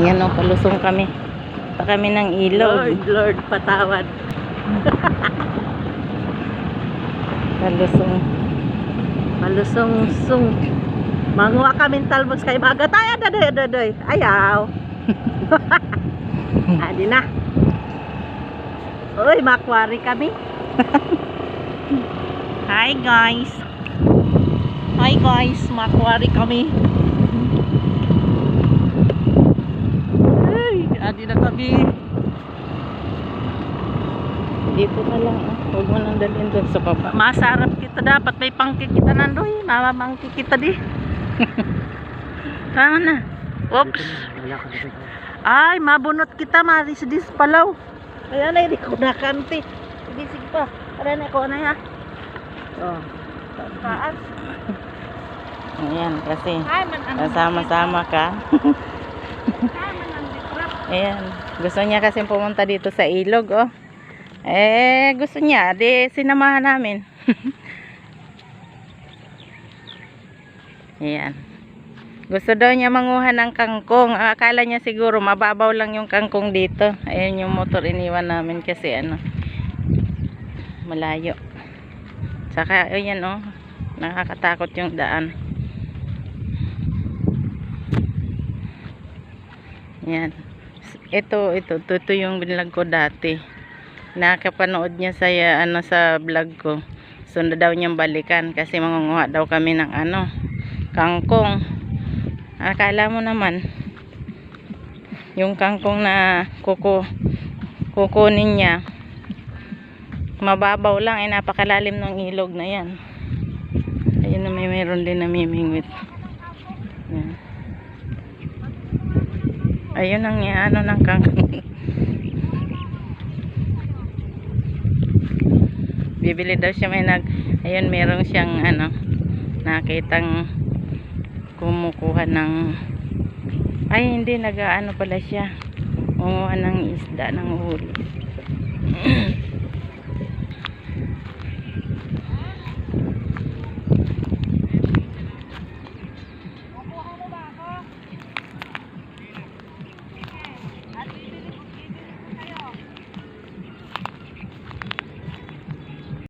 Ayan o, palusong kami. Pa kami ng ilog. Lord, Lord, patawad. Palusong. Malusong sung. Manguha kami talbos kay maga tayo dadoy dadoy. Ayaw. Adi na. Uy, makwari kami. Hi guys. Hi guys, makwari kami. Ay, kami. Dito na lang. ah. Huwag mo nang dalhin doon sa baba. Masarap kita dapat may pangki kita nandoy. Mamamangki kita di. Tama na. Oops. Ay, mabunot kita maris dis palaw. Kaya na hindi ko nakanti. Sige, sige pa. Para na ko na ya. Oh. Taas. Ayan, kasi kasama-sama ka. Ay, man ang dikrap. Ayan. Gusto niya kasi pumunta dito sa ilog, oh. Eh, gusto niya. Di, sinamahan namin. Ayan. Gusto daw niya manguha ng kangkong. Akala niya siguro mababaw lang yung kangkong dito. Ayan yung motor iniwan namin kasi ano, malayo. Saka, ayan oh, nakakatakot yung daan. Yan. Ito, ito, ito, yung vlog ko dati. Nakapanood niya sa, ano, sa vlog ko. So, na daw niyang balikan kasi mangunguha daw kami ng ano, kangkong. Akala mo naman, yung kangkong na kuko, kukunin niya, mababaw lang, eh, napakalalim ng ilog na yan. Ayun na may meron din namimingwit. Yan. Ayun ang ano ng kangkong. Bibili daw siya may nag ayun meron siyang ano nakitang kumukuha ng ay hindi nag ano pala siya kumuha ng isda ng huli